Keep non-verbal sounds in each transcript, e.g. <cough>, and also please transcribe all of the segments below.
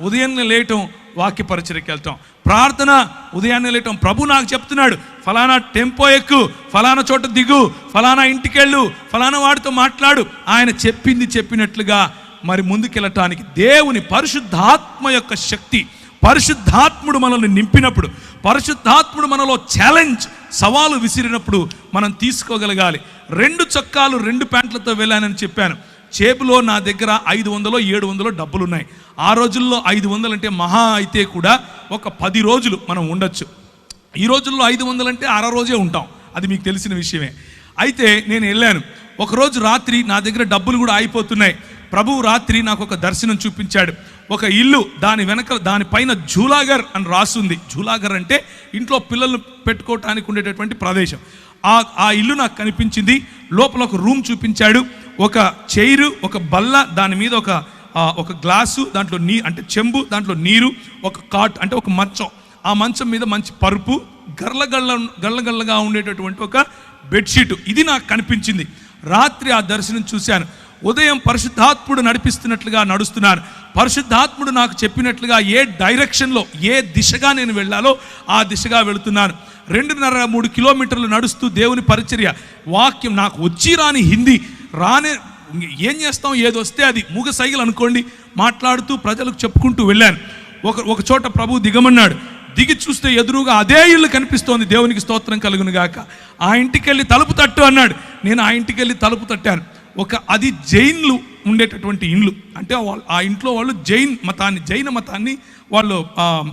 ఉదయాన్నే లేయటం వాక్య పరిచయకి వెళ్తాం. ప్రార్థన ఉదయాన్నే లేయటం. ప్రభు నాకు చెప్తున్నాడు ఫలానా టెంపో ఎక్కు ఫలానా చోట దిగు ఫలానా ఇంటికెళ్ళు ఫలానా వాడితో మాట్లాడు. ఆయన చెప్పింది చెప్పినట్లుగా మరి ముందుకెళ్ళటానికి దేవుని పరిశుద్ధాత్మ యొక్క శక్తి పరిశుద్ధాత్ముడు మనల్ని నింపినప్పుడు పరిశుద్ధాత్ముడు మనలో ఛాలెంజ్ సవాలు విసిరినప్పుడు మనం తీసుకోగలగాలి. రెండు చొక్కాలు రెండు ప్యాంట్లతో వెళ్ళానని చెప్పాను. చేబులో నా దగ్గర ఐదు వందలో ఏడు వందలో డబ్బులు ఉన్నాయి ఆ రోజుల్లో ఐదు వందలు అంటే మహా అయితే కూడా ఒక పది రోజులు మనం ఉండొచ్చు. ఈ రోజుల్లో ఐదు వందలు అంటే అర రోజే ఉంటాం. అది మీకు తెలిసిన విషయమే. అయితే నేను వెళ్ళాను. ఒకరోజు రాత్రి నా దగ్గర డబ్బులు కూడా అయిపోతున్నాయి ప్రభువు రాత్రి నాకు ఒక దర్శనం చూపించాడు. ఒక ఇల్లు దాని వెనక దానిపైన జూలాగర్ అని రాసుంది. జూలాగర్ అంటే ఇంట్లో పిల్లలు పెట్టుకోవటానికి ఉండేటటువంటి ప్రదేశం. ఆ ఆ ఇల్లు నాకు కనిపించింది. లోపల ఒక రూమ్ చూపించాడు. ఒక చైరు ఒక బల్ల దాని మీద ఒక ఒక గ్లాసు దాంట్లో నీ అంటే చెంబు దాంట్లో నీరు ఒక కాట్ అంటే ఒక మంచం. ఆ మంచం మీద మంచి పరుపు గర్ల గళ్ళ గళ్ళ గళ్ళగా ఉండేటటువంటి ఒక బెడ్షీట్. ఇది నాకు కనిపించింది. రాత్రి ఆ దర్శనం చూశాను. ఉదయం పరిశుద్ధాత్ముడు నడిపిస్తున్నట్లుగా నడుస్తున్నాను పరిశుద్ధాత్ముడు నాకు చెప్పినట్లుగా ఏ డైరెక్షన్లో ఏ దిశగా నేను వెళ్ళాలో ఆ దిశగా వెళుతున్నాను. రెండున్నర మూడు కిలోమీటర్లు నడుస్తూ దేవుని పరిచర్య. వాక్యం నాకు వచ్చి రాని హిందీ రానే ఏం చేస్తాం? ఏది వస్తే అది మూగ సైకిల్ అనుకోండి మాట్లాడుతూ ప్రజలకు చెప్పుకుంటూ వెళ్ళాను. ఒక ఒక చోట ప్రభు దిగమన్నాడు. దిగి చూస్తే ఎదురుగా అదే ఇల్లు కనిపిస్తోంది. దేవునికి స్తోత్రం కలుగును గాక. ఆ ఇంటికి వెళ్ళి తలుపు తట్టు అన్నాడు. నేను ఆ ఇంటికి వెళ్ళి తలుపు తట్టాను. ఒక అది జైన్లు ఉండేటటువంటి ఇండ్లు. అంటే వాళ్ళు ఆ ఇంట్లో వాళ్ళు జైన్ మతాన్ని జైన మతాన్ని వాళ్ళు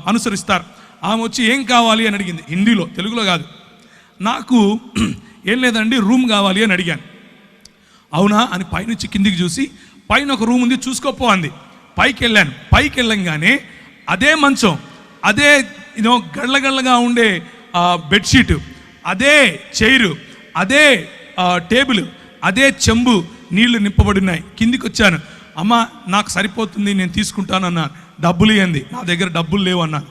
అనుసరిస్తారు. ఆమె వచ్చి ఏం కావాలి అని అడిగింది. హిందీలో తెలుగులో కాదు. నాకు <clears throat> ఏం లేదండి రూమ్ కావాలి అని అడిగాను. అవునా అని పైనుంచి కిందికి చూసి పైన ఒక రూమ్ ఉంది చూసుకోపో అంది. పైకి వెళ్ళాను పైకి వెళ్ళంగానే అదే మంచం అదే ఇదో గళ్ళగళ్ళగా ఉండే బెడ్షీట్ అదే చైరు అదే టేబుల్ అదే చెంబు నీళ్ళు నింపబడినాయి. కిందికి వచ్చాను అమ్మ నాకు సరిపోతుంది నేను తీసుకుంటాను అన్నాను డబ్బులు ఇవ్వండి నా దగ్గర డబ్బులు లేవు అన్నాను.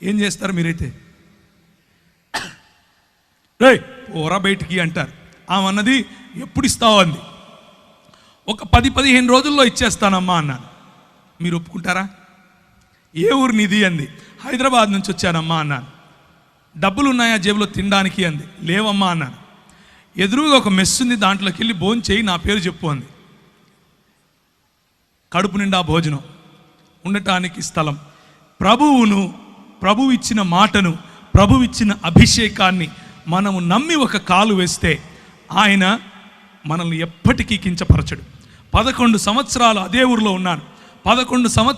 ఏం చేస్తారు మీరైతే? <coughs> రే పోరా బయటికి అంటారు. ఆమె అన్నది ఎప్పుడు ఇస్తావు అంది ఒక పది పదిహేను రోజుల్లో ఇచ్చేస్తానమ్మా అన్నాను మీరు ఒప్పుకుంటారా? ఏ ఊరు నిధి అంది. హైదరాబాద్ నుంచి వచ్చానమ్మా అన్నాను డబ్బులు ఉన్నాయా జేబులో తినడానికి అంది. లేవమ్మా అన్నాను ఎదురుగా ఒక మెస్ ఉంది దాంట్లోకి వెళ్ళి భోజనం చేయి నా పేరు చెప్పు అంది. కడుపు నిండా భోజనం. ఉండటానికి స్థలం. ప్రభువును ప్రభువు ఇచ్చిన మాటను ప్రభువు ఇచ్చిన అభిషేకాన్ని మనము నమ్మి ఒక కాలు వేస్తే ఆయన మనల్ని ఎప్పటికీ కించపరచడు. పదకొండు సంవత్సరాలు అదే ఊరిలో ఉన్నాను. పదకొండు సంవత్సరాలు